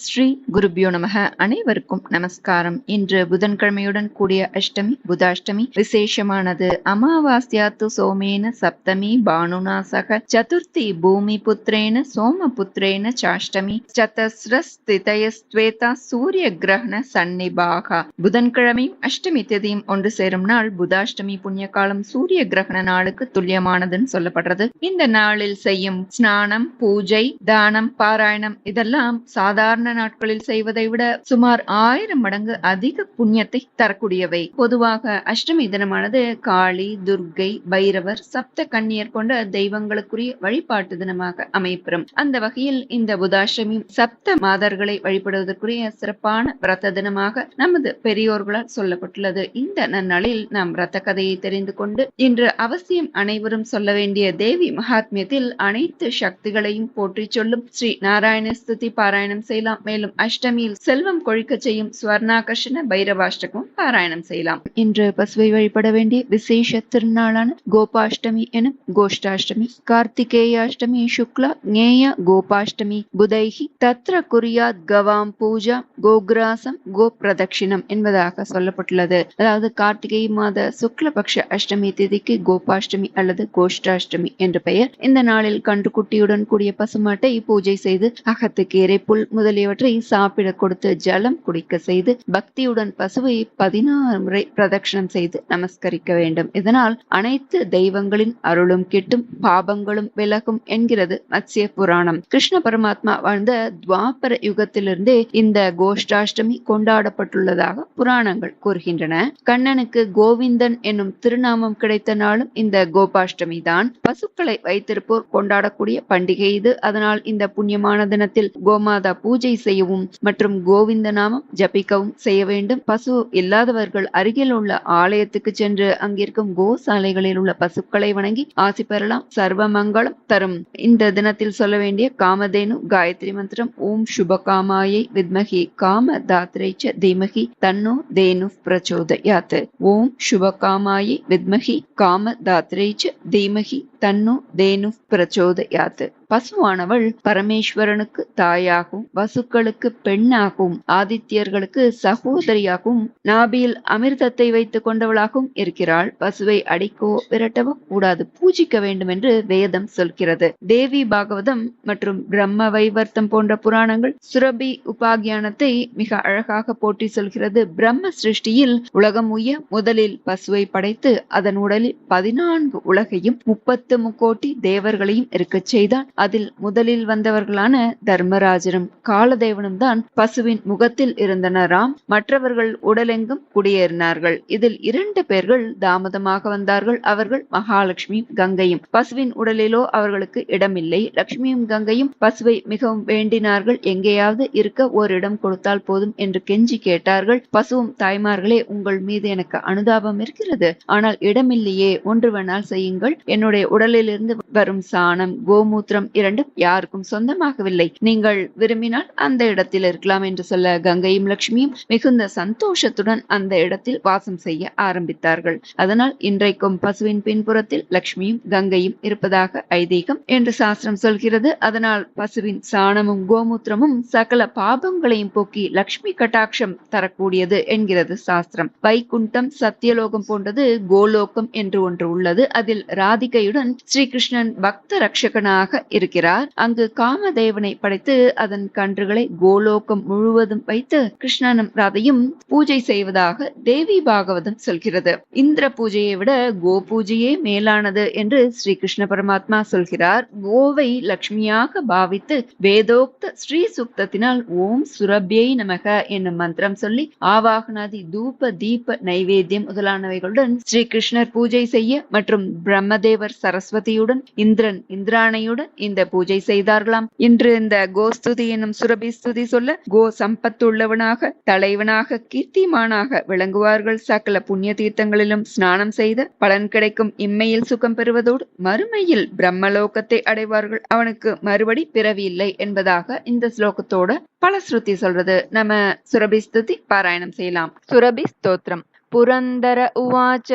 ஸ்ரீ குருபியோ நமக. அனைவருக்கும் நமஸ்காரம். இன்று புதன்கிழமையுடன் கூடிய அஷ்டமி புதாஷ்டமி. விசேஷமானது அமாவாஸ்யாத்து சோமேன சப்தமி பானுனா சக சதுர்த்தி பூமி புத்திரேன சோம புத்திரேன சாஷ்டமி. சதஸ்ரஸ்திதயஸ்வேதா சூரிய கிரகண சன்னிபாகா புதன்கிழமையும் அஷ்டமி திதியும் ஒன்று சேரும் நாள் புதாஷ்டமி புண்ணிய காலம் சூரிய கிரகண நாளுக்கு துல்லியமானதுன்னு சொல்லப்படுறது. இந்த நாளில் செய்யும் ஸ்நானம் பூஜை தானம் பாராயணம் இதெல்லாம் சாதாரண நாட்களில் செய்வதை விட சுமார் ஆயிரம் மடங்கு அதிக புண்ணியத்தை தரக்கூடியவை. பொதுவாக அஷ்டமி தினமானது காளி துர்க்கை பைரவர் சப்த கண்ணியர் கொண்ட தெய்வங்களுக்குரிய வழிபாட்டு தினமாக அமைப்பெறும் அந்த வகையில் இந்த புதாஷ்டமி சப்த மாதர்களை வழிபடுவதற்குரிய சிறப்பான விரத தினமாக நமது பெரியோர்களால் சொல்லப்பட்டுள்ளது. இந்த நன்னாளில் நாம் ரத்த கதையை தெரிந்து கொண்டு இன்று அவசியம் அனைவரும் சொல்ல வேண்டிய தேவி மகாத்மியத்தில் அனைத்து சக்திகளையும் போற்றிச் சொல்லும் ஸ்ரீ நாராயண ஸ்துதி பாராயணம் செய்யலாம். செய்யலாம். மேலும் அஷ்டமியில் செல்வம் கொழிக்க செய்யும் ஸ்வர்ணாகர்ஷண பைரவாஷ்டகம் பாராயணம் செய்யலாம். இன்று பசுவை வழிபட வேண்டிய விசேஷ திருநாளான கோபாஷ்டமி எனும் கோஷ்டாஷ்டமி கார்த்திகேயாஷ்டமி சுக்லா ஞேய கோபாஷ்டமி புதைகி தத்ர குறியாத் கவாம் பூஜா கோக்ராசம் கோ பிரதட்சிணம் என்பதாக சொல்லப்பட்டுள்ளது. அதாவது கார்த்திகை மாத சுக்லபக்ஷ அஷ்டமி திதிக்கு கோபாஷ்டமி அல்லது கோஷ்டாஷ்டமி என்று பெயர். இந்த நாளில் கன்றுக்குட்டியுடன் கூடிய பசுமாட்டை பூஜை செய்து அகத்துக்கீரை புல் ஆகியவற்றை சாப்பிட கொடுத்து ஜலம் குடிக்க செய்து பக்தியுடன் பசுவை பதினாறு முறை பிரதட்சணம் செய்து நமஸ்கரிக்க வேண்டும். இதனால் அனைத்து தெய்வங்களின் அருளும் கிட்டும் பாபங்களும் விலகும் என்கிறது மத்ஸ்ய புராணம். கிருஷ்ண பரமாத்மா வாழ்ந்த துவாபர யுகத்திலிருந்தே இந்த கோஷ்டாஷ்டமி கொண்டாடப்பட்டுள்ளதாக புராணங்கள் கூறுகின்றன. கண்ணனுக்கு கோவிந்தன் என்னும் திருநாமம் கிடைத்த நாளும் இந்த கோபாஷ்டமி தான். பசுக்களை வைத்திருப்போர் கொண்டாடக்கூடிய பண்டிகை இது. அதனால் இந்த புண்ணியமான தினத்தில் கோமாதா பூஜை செய்யவும் மற்றும் கோவிந்த நாமம் ஜபிக்கவும் செய்ய வேண்டும். பசு இல்லாதவர்கள் அருகில் உள்ள ஆலயத்துக்கு சென்று அங்கிருக்கும் கோசாலைகளில் உள்ள பசுக்களை வணங்கி ஆசி பெறலாம். சர்வ மங்களம் தரும். இந்த தினத்தில் சொல்ல வேண்டிய காமதேனு காயத்ரி மந்திரம் ஓம் சுபகாமாயை வித்மகி காம தாத்ரை ச தீமகி தன்னோ தேனு பிரச்சோதயாத் ஓம் சுபகாமாயை வித்மகி காம தாத்ரை ச தீமகி தன்னு தேனு பிரச்சோதயாத் பசுவானவள் பரமேஸ்வரனுக்கு தாயாகவும் வசுக்களுக்கு பெண்ணாகவும் ஆதித்யர்களுக்கு சகோதரியாகவும் நாபியில் அமிர்தத்தை வைத்துக் கொண்டவளாகவும் இருக்கிறாள். பசுவை அடிக்கோ விரட்டவோ கூடாது பூஜிக்க வேண்டும் என்று வேதம் சொல்கிறது. தேவி பாகவதம் மற்றும் பிரம்ம வைவர்த்தம் போன்ற புராணங்கள் சுரபி உபாகியானத்தை மிக அழகாக போட்டி சொல்கிறது. பிரம்ம சிருஷ்டியில் உலகம் உய முதலில் பசுவை படைத்து அதன் உடலில் பதினான்கு உலகையும் முப்பத்து முக்கோட்டி தேவர்களையும் இருக்கச் செய்தான். அதில் முதலில் வந்தவர்களான தர்மராஜரும் காலதேவனும் தான் பசுவின் முகத்தில் இருந்தனராம். மற்றவர்கள் உடலெங்கும் குடியேறினார்கள். இதில் இரண்டு பேர்கள் தாமதமாக வந்தார்கள். அவர்கள் மகாலட்சுமியும் கங்கையும். பசுவின் உடலிலோ அவர்களுக்கு இடமில்லை. லட்சுமியும் கங்கையும் பசுவை மிகவும் வேண்டினார்கள். எங்கேயாவது இருக்க ஓரிடம் கொடுத்தால் போதும் என்று கெஞ்சி கேட்டார்கள். பசுவும் தாய்மார்களே உங்கள் மீது எனக்கு அனுதாபம் இருக்கிறது. ஆனால் இடமில்லையே ஒன்று வேணால் செய்யுங்கள். என்னுடைய உடலிலிருந்து வரும் சாணம் கோமூத்திரம் இரண்டும் யாருக்கும் சொந்தமாகவில்லை. நீங்கள் விரும்பினால் அந்த இடத்தில் இருக்கலாம் என்று சொல்ல கங்கையும் லட்சுமியும் மிகுந்த சந்தோஷத்துடன் அந்த இடத்தில் வாசம் செய்ய ஆரம்பித்தார்கள். அதனால் இன்றைக்கும் பசுவின் பின்புறத்தில் லட்சுமியும் கங்கையும் இருப்பதாக ஐதீகம் என்று சாஸ்திரம் சொல்கிறது. அதனால் பசுவின் சாணமும் கோமூத்திரமும் சகல பாபங்களையும் போக்கி லட்சுமி கட்டாட்சம் தரக்கூடியது என்கிறது சாஸ்திரம். வைகுண்டம் சத்தியலோகம் போன்றது கோலோகம் என்று ஒன்று உள்ளது. அதில் ராதிகையுடன் ஸ்ரீகிருஷ்ணன் பக்த ரக்ஷகனாக இருக்கிறார். அங்கு காமதேவனை படைத்து அதன் கன்றுகளை கோலோகம் முழுவதும் வைத்து கிருஷ்ணனும் ராதையும் பூஜை செய்வதாக தேவி பாகவதம் சொல்கிறது. இந்திர பூஜையை விட கோ பூஜையே மேலானது என்று ஸ்ரீ கிருஷ்ண பரமாத்மா சொல்கிறார். கோவை லட்சுமியாக பாவித்து வேதோக்த ஸ்ரீ சுக்தத்தினால் ஓம் சுரபியை நமக என்னும் மந்திரம் சொல்லி ஆவாகனாதி தூப தீப நைவேத்தியம் முதலானவைகளுடன் ஸ்ரீ கிருஷ்ணர் பூஜை செய்ய மற்றும் பிரம்மதேவர் சரஸ்வதியுடன் இந்திரன் இந்திராணையுடன் இந்த பூஜை செய்தார்களாம். இன்று இந்த கோஸ்துதி எனும் சுரபி ஸ்துதி சொல்ல கோ சம்பத்துள்ளவனாக தலைவனாக கீர்த்திமானாக விளங்குவார்கள். சகல புண்ணிய தீர்த்தங்களிலும் ஸ்நானம் செய்த பலன் கிடைக்கும் இம்மையில் சுகம் பெறுவதோடு மறுமையில் பிரம்மலோகத்தை அடைவார்கள். அவனுக்கு மறுபடி பிறவி இல்லை என்பதாக இந்த ஸ்லோகத்தோட பல ஸ்ருதி சொல்றது. நம்ம சுரபி ஸ்துதி பாராயணம் செய்யலாம். சுரபி ஸ்தோத்திரம். புரந்தர உவாச்ச.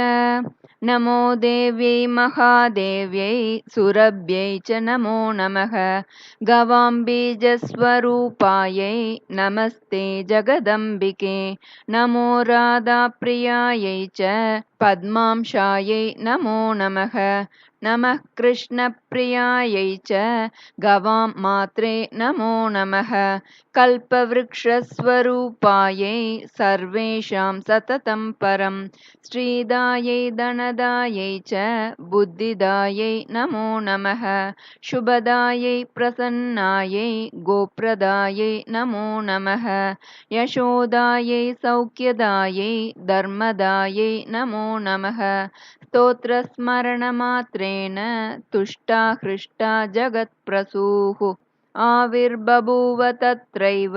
नमो देव्यै महादेव्यै सुरभ्यै च नमो नमः। गवाम्बीजस्वरूपायै नमस्ते जगदम्बिके। नमो राधाप्रियायै च पद्मांशायै नमो नमः। नमः कृष्णप्रियायै च गवां मात्रे नमो नमः। कल्पवृक्षस्वरूपायै सर्वेषां सततं परं। श्रीदायै धनदायै च बुद्धिदायै नमो नमः। शुभदायै प्रसन्नायै गोप्रदायै नमो नमः। यशोदायै सौख्यदायै धर्मदायै नमो नमः। स्तोत्रस्मरणमात्रेण तुष्टा हृष्टा जगत्प्रसूः। आविर्बभूव तत्रैव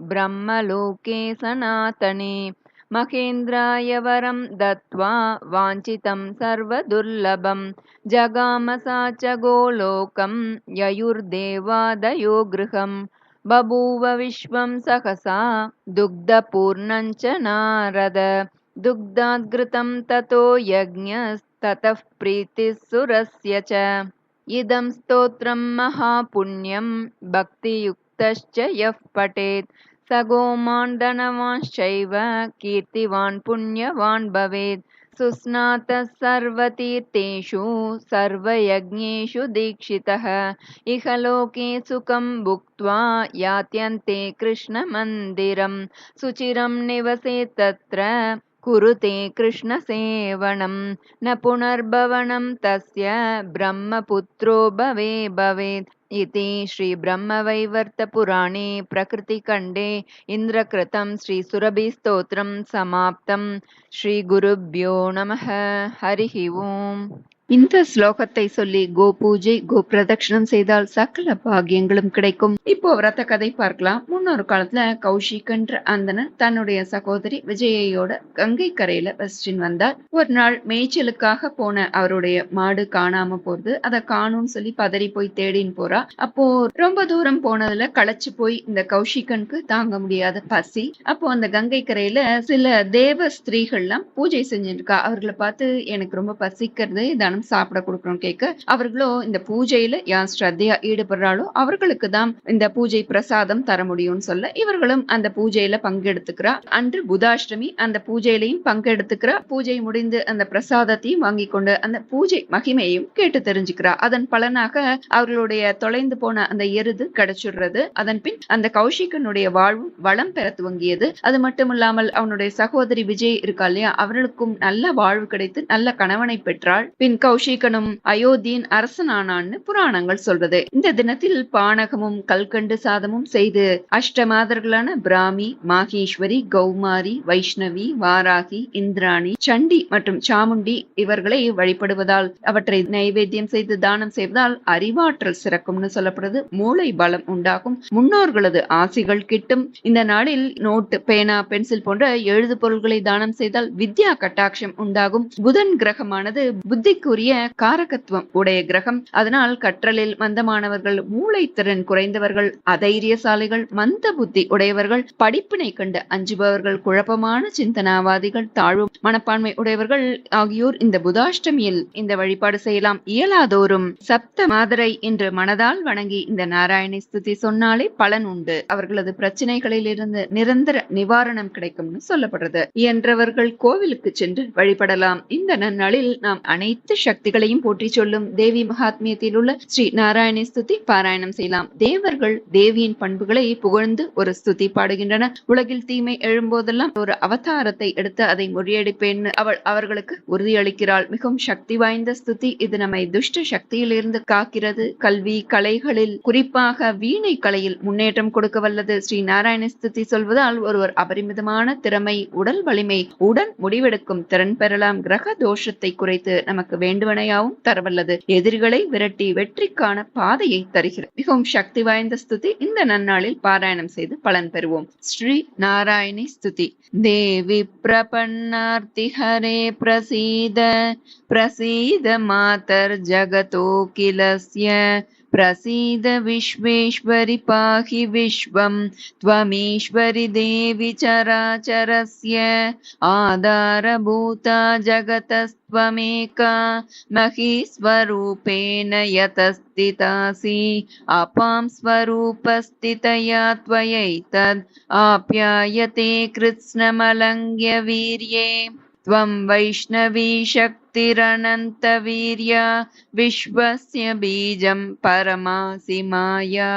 ब्रह्मलोके सनातने। महेन्द्राय वरं दत्त्वा वाञ्छितं सर्वदुर्लभं। जगाम सा च गोलोकं ययुर्देवादयो गृहम् बभूव विश्वं सहसा दुग्धपूर्णं च नारद। दुग्धाद्घृतं ततो यज्ञस्ततः प्रीतिः सुरस्य च इदं स्तोत्रं महापुण्यं भक्तियुक्तश्च यः पठेत्। स गोमान् धनवांश्चैव कीर्तिवान् पुण्यवान् भवेत्। सुस्नातः सर्वतीर्थेषु सर्वयज्ञेषु दीक्षितः। इह लोके सुखं भुक्त्वा यात्यन्ते कृष्णमन्दिरं। सुचिरं निवसेत् तत्र कुरुते कृष्णसेवनं न पुनर्भवनं तस्य ब्रह्मपुत्रो भवे भवेत्। इति श्रीब्रह्मवैवर्तपुराणे प्रकृतिखण्डे इन्द्रकृतं श्रीसुरभिस्तोत्रं समाप्तं। श्रीगुरुभ्यो नमः। हरिः ओम् இந்த ஸ்லோகத்தை சொல்லி கோ பூஜை கோ பிரதட்சணம் செய்தால் சகல பாகியங்களும் கிடைக்கும். இப்போ விரத கதை பார்க்கலாம். முன்னொரு காலத்துல கௌஷிகன்ற அந்தனன் தன்னுடைய சகோதரி விஜயையோட கங்கை கரையில வசிச்சின் வந்தார். ஒரு நாள் மேய்ச்சலுக்காக போன அவருடைய மாடு காணாம போறது அதை காணும்னு சொல்லி பதறி போய் தேடின்னு போறா. அப்போ ரொம்ப தூரம் போனதுல களைச்சு போய் இந்த கௌஷிகனுக்கு தாங்க முடியாத பசி. அப்போ அந்த கங்கை கரையில சில தேவ ஸ்திரீகள்லாம் பூஜை செஞ்சிருக்கா அவர்களை பார்த்து எனக்கு ரொம்ப பசிக்கிறது தானம் சாப்பிட கொடுக்கணும் கேட்க அவர்களோ இந்த பூஜையில யார் ஸ்ரத்தையா ஈடுபடுறாளோ அவர்களுக்கு தான் இந்த பூஜை பிரசாதம் தர முடியும்னு சொல்ல இவர்களும் அந்த பூஜையில பங்கெடுத்துக்கிறா. அன்று புதாஷ்டமி அந்த பூஜையிலையும் பங்கெடுத்துக்கிறா. பூஜை முடிந்து அந்த பிரசாதத்தையும் வாங்கி கொண்டு அந்த பூஜை மகிமையும் கேட்டு தெரிஞ்சுக்கிறா. அதன் பலனாக அவர்களுடைய தொலைந்து போன அந்த எருது கிடைச்சிடுறது. அதன் பின் அந்த கௌஷிகனுடைய வாழ்வும் வளம் பெற துவங்கியது. அது மட்டும் இல்லாமல் அவனுடைய சகோதரி விஜய் இருக்கா இல்லையா? அவர்களுக்கும் நல்ல வாழ்வு கிடைத்து நல்ல கணவனை பெற்றாள். பின் கௌஷிகனும் அயோத்தியின் அரசனானான்னு புராணங்கள் சொல்றது. இந்த தினத்தில் பானகமும் கல்கண்டு சாதமும் செய்து அஷ்டமாதர்களான பிராமி மாகேஸ்வரி கௌமாரி வைஷ்ணவி வாராகி இந்திராணி சண்டி மற்றும் சாமுண்டி இவர்களை வழிபடுவதால் அவற்றை நைவேத்தியம் செய்து தானம் செய்வதால் அறிவாற்றல் சிறக்கும்னு சொல்லப்படுது. மூளை பலம் உண்டாகும். முன்னோர்களது ஆசிகள் கிட்டும். இந்த நாளில் நோட்டு பேனா பென்சில் போன்ற எழுது பொருள்களை தானம் செய்தால் வித்யா கட்டாட்சம் உண்டாகும். புதன் கிரகமானது புத்திக்கு புத்திக்குரிய காரகத்துவம் உடைய கிரகம். அதனால் கற்றலில் மந்தமானவர்கள் மூளை திறன் குறைந்தவர்கள் அதைரியசாலிகள் மந்த புத்தி உடையவர்கள் படிப்பினை கண்டு அஞ்சுபவர்கள் குழப்பமான சிந்தனாவாதிகள் தாழ்வு மனப்பான்மை உடையவர்கள் ஆகியோர் இந்த புதாஷ்டமியில் இந்த வழிபாடு செய்யலாம். இயலாதோறும் சப்த மாதரை என்று மனதால் வணங்கி இந்த நாராயணி ஸ்துதி சொன்னாலே பலன் உண்டு. அவர்களது பிரச்சனைகளில் இருந்து நிரந்தர நிவாரணம் கிடைக்கும்னு சொல்லப்படுறது. இயன்றவர்கள் கோவிலுக்கு சென்று வழிபடலாம். இந்த நன்னாளில் நாம் அனைத்து சக்திகளையும் போற்றி சொல்லும் தேவி மகாத்மியத்தில் உள்ள ஸ்ரீ நாராயண ஸ்துதி பாராயணம் செய்யலாம். தேவர்கள் தேவியின் பண்புகளை புகழ்ந்து ஒரு ஸ்துதி பாடுகின்றனர். உலகில் தீமை எழும்போதெல்லாம் ஒரு அவதாரத்தை எடுத்து அதை முறியடிப்பேன். அவள் அவர்களுக்கு உறுதியளிக்கிறாள். மிகவும் சக்தி வாய்ந்த ஸ்துதி இது நம்மை துஷ்ட சக்தியிலிருந்து காக்கிறது. கல்வி கலைகளில் குறிப்பாக வீணை கலையில் முன்னேற்றம் கொடுக்க வல்லது. ஸ்ரீ நாராயண ஸ்துதி சொல்வதால் ஒருவர் அபரிமிதமான திறமை உடல் வலிமை உடன் முடிவெடுக்கும் திறன் பெறலாம். கிரக தோஷத்தை குறைத்து நமக்கு வேண்டும் வேண்டுவனையாவும் தரவல்லது. எதிரிகளை விரட்டி வெற்றிக்கான பாதையை தருகிறது. மிகவும் சக்தி வாய்ந்த ஸ்துதி. இந்த நன்னாளில் பாராயணம் செய்து பலன் பெறுவோம். ஸ்ரீ நாராயணி ஸ்துதி. தேவி பிரபன்னார்த்தி ஹரே பிரசீத. பிரசீத மாதர் ஜகதோ கிலஸ்ய प्रसीद विश्वेश्वरि पाहि विश्वं त्वमीश्वरि देवि चराचरस्य आधारभूता जगतस्त्वमेका महीस्वरूपेण यतस्थितासि अपां स्वरूपस्थितया त्वयैतद् आप्यायते कृत्स्नमलङ्घ्य वीर्ये त्वं वैष्णवी शक्तिरनन्तवीर्या विश्वस्य बीजं परमासि माया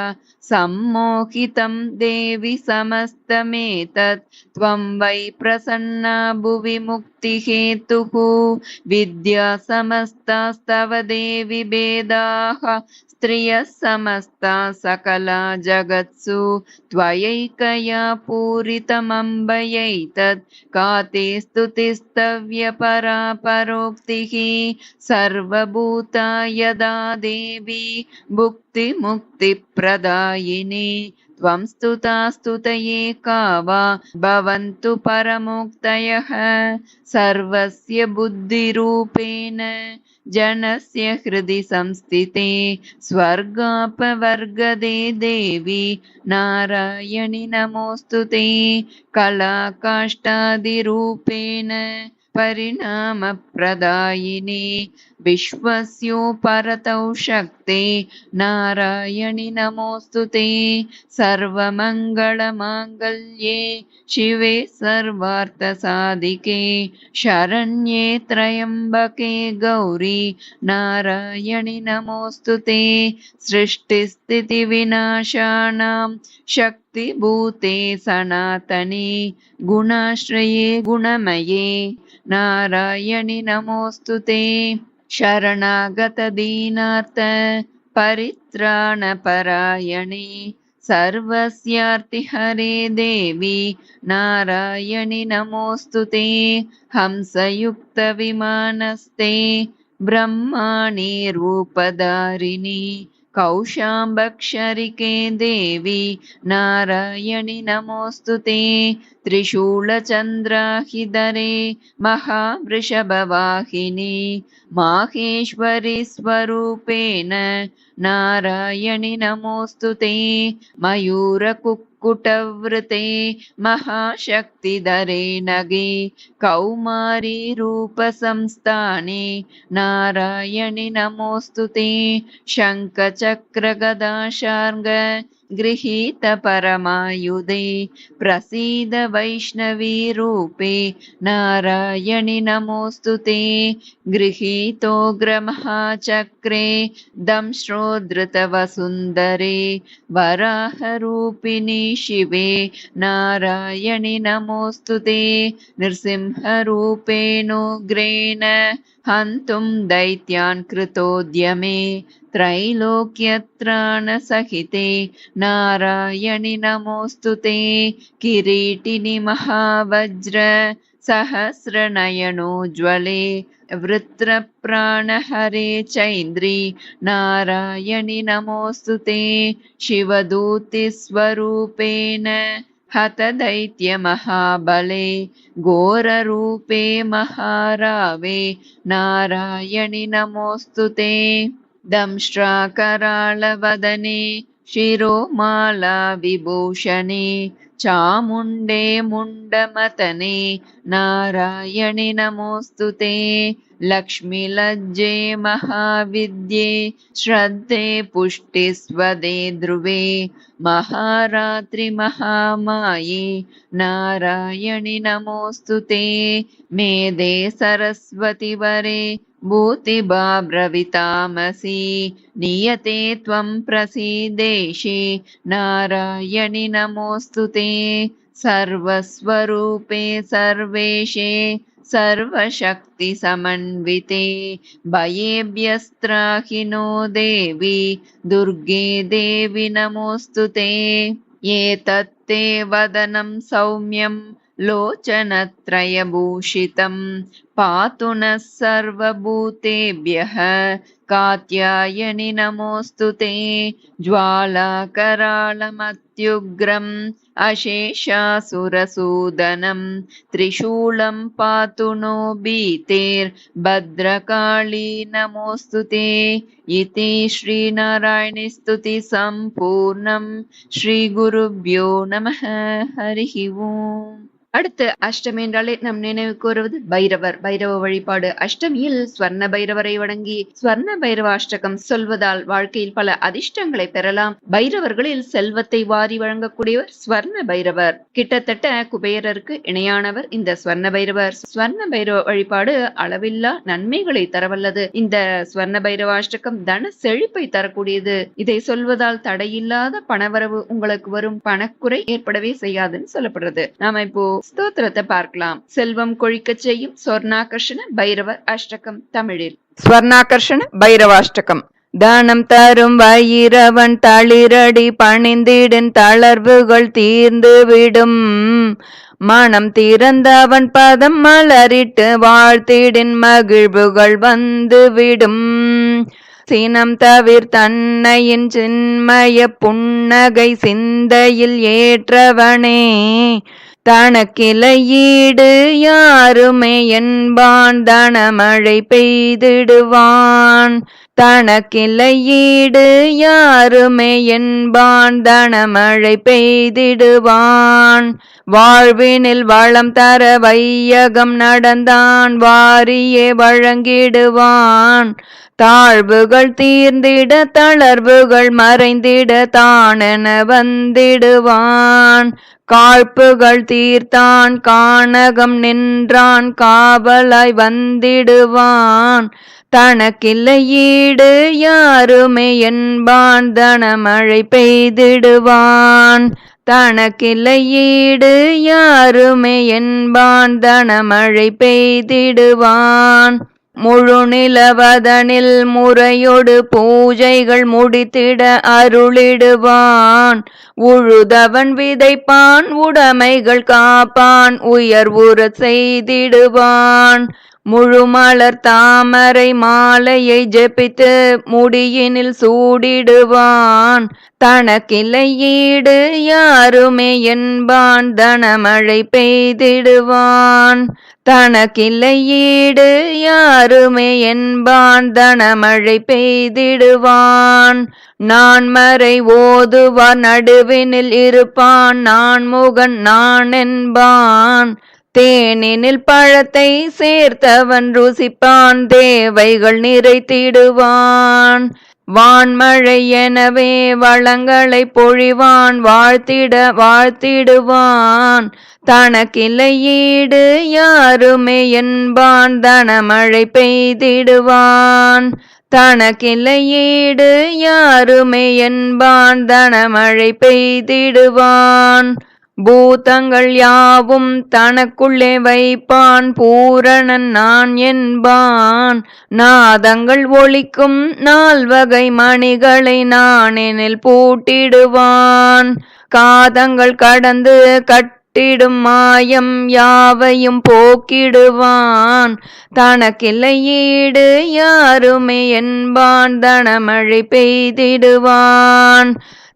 सम्मोहितं देवि समस्तमेतत्। त्वं वै प्रसन्ना भुवि मुक्तिहेतुः। विद्या समस्तास्तव देवि भेदाः। स्त्रियः समस्ता सकला जगत्सु। त्वयैकया पूरितमम्बयैतत् का ते स्तुतिस्तव्यपरा परोक्तिः सर्वभूता यदा देवी। भुक्तिमुक्तिप्रदायिनी त्वं स्तुता स्तुतये का वा? भवन्तु परमोक्तयः। सर्वस्य बुद्धिरूपेण, जनस्य हृदि संस्थिते, स्वर्गापवर्गदे देवी। नारायणि नमोऽस्तु ते परिणामप्रदायिने विश्वस्योपरतौ शक्ते नारायणि नमोऽस्तु ते सर्वमङ्गलमाङ्गल्ये शिवे सर्वार्थसाधिके शरण्ये त्र्यम्बके गौरी नारायणि नमोऽस्तु ते सृष्टिस्थितिविनाशानां शक्तिभूते सनातने गुणाश्रये गुणमये नारायणि नमोऽस्तु ते। शरणागतदीनार्थ परित्राणपरायणे। सर्वस्यार्तिहरे देवी नारायणि नमोऽस्तु ते। हंसयुक्तविमानस्ते ब्रह्माणि रूपधारिणि कौशाम्बक्षरिके देवी नारायणि नमोऽस्तु ते। त्रिशूलचन्द्राहिधरे महावृषभवाहिनी माहेश्वरि स्वरूपेण नारायणि नमोऽस्तु ते मयूरकुक्कुटवृते महाशक्तिधरे नगे कौमारी रूपसंस्थाने। नारायणि नमोऽस्तु ते। शङ्खचक्रगदाशार्ग गृहीतपरमायुधे प्रसीद वैष्णवीरूपे नारायणि नमोऽस्तु ते। गृहीतोग्रमहाचक्रे दंश्रोद्धृतवसुन्दरे वराहरूपिणि शिवे नारायणि नमोऽस्तु ते। नृसिंहरूपेणुग्रेण हन्तुं दैत्यान् कृतोद्यमे त्रैलोक्यत्राणसहिते नारायणि नमोऽस्तु ते किरीटिनि महावज्र सहस्रनयनोज्ज्वले वृत्रप्राणहरे चैन्द्री नारायणि नमोऽस्तु ते शिवदूतिस्वरूपेण हतदैत्यमहाबले घोररूपे महारावे नारायणि नमोऽस्तु ते दंष्ट्राकराळवदने शिरोमाला विभूषणे चामुण्डे मुण्डमतने नारायणि नमोऽस्तु ते लक्ष्मीलज्जे महाविद्ये श्रद्धे पुष्टिस्वदे ध्रुवे महारात्रिमहामाये नारायणि नमोऽस्तु ते मेदे सरस्वतिवरे भूतिभाब्रवितामसि नियते त्वं प्रसीदेशे। नारायणि नमोऽस्तु ते सर्वस्वरूपे सर्वेशे सर्वशक्तिसमन्विते। भयेभ्यस्त्राहि नो देवी दुर्गे देवि नमोऽस्तु ते। एतत्ते वदनं सौम्यं लोचनत्रयभूषितं पातु नः सर्वभूतेभ्यः कात्यायनि नमोऽस्तु ते ज्वालाकराळमत्युग्रम् अशेषासुरसूदनं त्रिशूलं पातु नो भीतेर्भद्रकाली नमोऽस्तु ते इति श्रीनारायणे स्तुतिसम्पूर्णं श्रीगुरुभ्यो நமः ஹரிஹ ஓம் அடுத்து அஷ்டமி என்றாலே நம் நினைவுக்கு வருவது பைரவர் பைரவ வழிபாடு அஷ்டமியில் ஸ்வர்ண பைரவரை வணங்கி ஸ்வர்ண பைரவ அஷ்டகம் சொல்வதால் வாழ்க்கையில் பல அதிர்ஷ்டங்களை பெறலாம். பைரவர்களில் செல்வத்தை வாரி வழங்கக்கூடியவர் ஸ்வர்ண பைரவர். கிட்டத்தட்ட குபேரருக்கு இணையானவர் இந்த ஸ்வர்ண பைரவர். ஸ்வர்ண பைரவ வழிபாடு அளவில்லா நன்மைகளை தரவல்லது. இந்த ஸ்வர்ண பைரவ அஷ்டகம் தன செழிப்பை தரக்கூடியது. இதை சொல்வதால் தடையில்லாத பணவரவு உங்களுக்கு வரும். பணக்குறை ஏற்படவே செய்யாதுன்னு சொல்லப்படுறது. நாம இப்போ ஸ்தோத்திரத்தை பார்க்கலாம். செல்வம் கொழிக்கச் செய்யும் ஸ்வர்ணாகர்ஷண பைரவ அஷ்டகம் தமிழில். ஸ்வர்ணாகர்ஷண பைரவாஷ்டகம் தானம் தரும் வயிறவன் தளிரடி பணிந்திடும் தளர்வுகள் தீர்ந்து விடும். மனம் திறந்தவன் பதம் மலரிட்டு வாழ்த்திடின் மகிழ்வுகள் வந்து விடும். சினம் தவிர் தன்னையின் சின்மய புன்னகை சிந்தையில் ஏற்றவனே. தனக்கிளையீடு யாருமே என்பான் தனமழை பெய்திடுவான். தனக்கிளையீடு யாருமே என்பான். தனமழை பெய்திடுவான். வாழ்வினில் வளம் தர வையகம் நடந்தான். வாரியே வழங்கிடுவான். தாழ்வுகள் தீர்ந்திட தளர்வுகள் மறைந்திட தானென வந்திடுவான். காழ்ப்புகள் தீர்த்தான். கானகம் நின்றான். காவலாய் வந்திடுவான். தனக்கில்லையீடு யாருமே என்பான் தனமழை பெய்திடுவான். தனக்கில்லையீடு யாருமே என்பான் தனமழை பெய்திடுவான். முழு நிலவதனில் முறையொடு பூஜைகள் முடித்திட அருளிடுவான். உழுதவன் விதைப்பான் உடைமைகள் காப்பான் உயர்வுற செய்திடுவான். முழுமலர் தாமரை மாலையை ஜெபித்து முடியினில் சூடிடுவான். தனக்கில்லையீடு யாருமே என்பான். தனமழை பெய்திடுவான். தனக்கில்லையீடு யாருமே என்பான். தனமழை பெய்திடுவான். நான் மறை ஓதுவார். நடுவினில் இருப்பான். நான் முகன் நான் என்பான். தேனினில் பழத்தை சேர்த்தவன் ருசிப்பான் தேவைகள் நிறைத்திடுவான். வான்மழை எனவே வளங்களை பொழிவான் வாழ்த்திட வாழ்த்திடுவான். தனக்கிளையீடு யாருமே என்பான் தனமழை பெய்திடுவான். தனக்கிளையீடு யாருமே என்பான் தனமழை பெய்திடுவான். பூதங்கள் யாவும் தனக்குள்ளே வைப்பான் பூரணன் நான் என்பான். நாதங்கள் ஒழிக்கும் நால்வகை மணிகளை நானெனில் பூட்டிடுவான். காதங்கள் கடந்து கட் கட்டிடும் மாயம் யாவையும் போக்கிடுவான். தனக்கில்லை ஈடு யாருமே என்பான் தனமழை பெய்திடுவான்.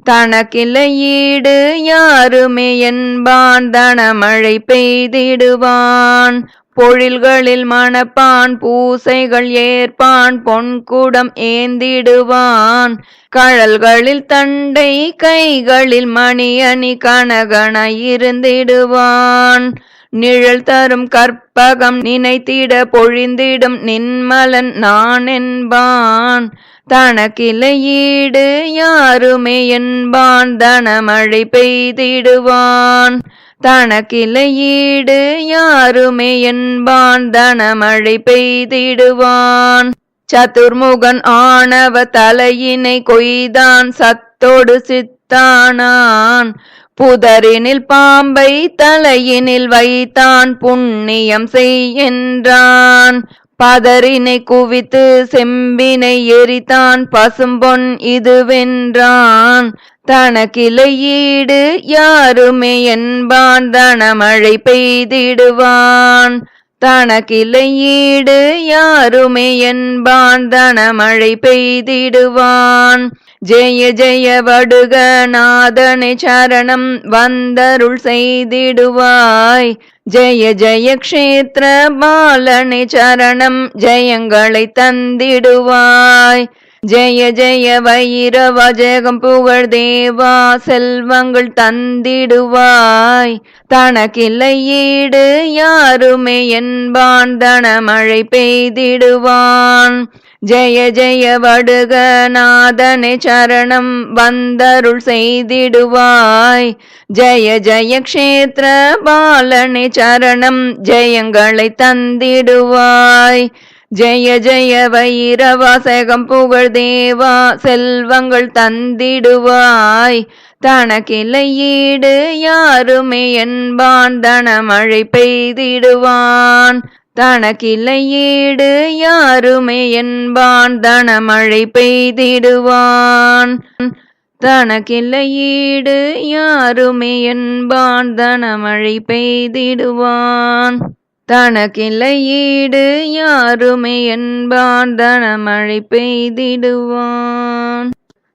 தனக்கிளையீடு யாருமே என்பான் தனமழை பெய்திடுவான். பொழில்களில் மணப்பான் பூசைகள் ஏற்பான் பொன்குடம் ஏந்திடுவான். கழல்களில் தண்டை கைகளில் மணி அணி கனகன இருந்திடுவான். நிழல் தரும் கற்பகம் நினைத்திட பொழிந்திடும் நின்மலன் நான் என்பான் தனக்கிளையீடு யாருமே என்பான் தனமழை பெய்திடுவான். தனக்கிளையீடு யாருமே என்பான் தனமழை பெய்திடுவான். சதுர்முகன் ஆணவ தலையினை கொய்தான் சத்தோடு சித்தானான். புதரினில் பாம்பை தலையினில் வைத்தான் புண்ணியம் செய் என்றான். பதறினை குவித்து செம்பினை எரித்தான் பசும்பொன் இதுவென்றான். தனக்கிளையீடு யாருமே என்பான் தனமழை பெய்திடுவான். தனக்கிளையீடு யாருமே என்பான் தனமழை பெய்திடுவான். ஜெய ஜெய வடுகநாதனை சரணம் வந்தருள் செய்திடுவாய். ஜெய ஜெய க்ஷேத்திர பாலனை சரணம் ஜெயங்களை தந்திடுவாய். ஜெய ஜெய வைரவ ஜெகம் புகழ் தேவா செல்வங்கள் தந்திடுவாய். தனக்கில்லை ஈடு யாருமே என்பான் தனமழை பெய்திடுவான். ஜெய ஜெய வடுகநாதனை சரணம் வந்தருள் செய்திடுவாய். ஜெய ஜெய க்ஷேத்திர பாலனை சரணம் ஜெயங்களை தந்திடுவாய். ஜெய ஜெய வைரவாசகம் புகழ் தேவா செல்வங்கள் தந்திடுவாய். தனக்கிலையீடு யாருமே என்பான் தனமழை பெய்திடுவான். தனக்கில்லை யாருமே என்பான் தனமழை பெய்திடுவான். தனக்கில்லை யாருமே என்பான் தனமழை பெய்திடுவான். தனக்கில்லை யாருமே என்பான் தனமழை பெய்திடுவான்.